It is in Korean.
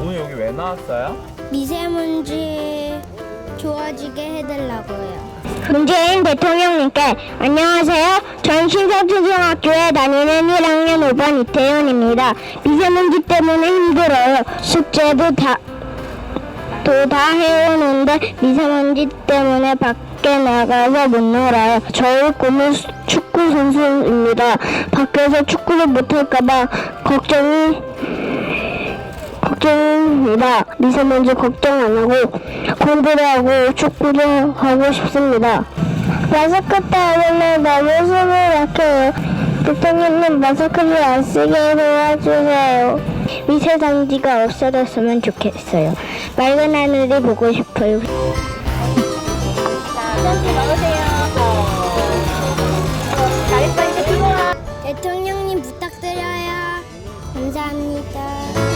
오늘 여기 왜 나왔어요? 미세먼지 좋아지게 해달라고요. 문재인 대통령님께 안녕하세요. 전 신성초등학교에 다니는 1학년 5반 이태현입니다. 미세먼지 때문에 힘들어요. 숙제도 다, 도 다 해오는데 미세먼지 때문에 밖에 나가서 못 놀아요. 저의 꿈은 축, 구 선수입니다. 밖에서 축구를 못할까봐 걱정이 걱정입니다. 미세먼지 걱정 안 하고 공부를 하고 축구를 하고 싶습니다. 마스크 때문에 너무 숨을 막혀요. 대통령님 마스크를 안 쓰게 도와주세요. 미세먼지가 없어졌으면 좋겠어요. 맑은 하늘이 보고 싶어요. 감사합니다.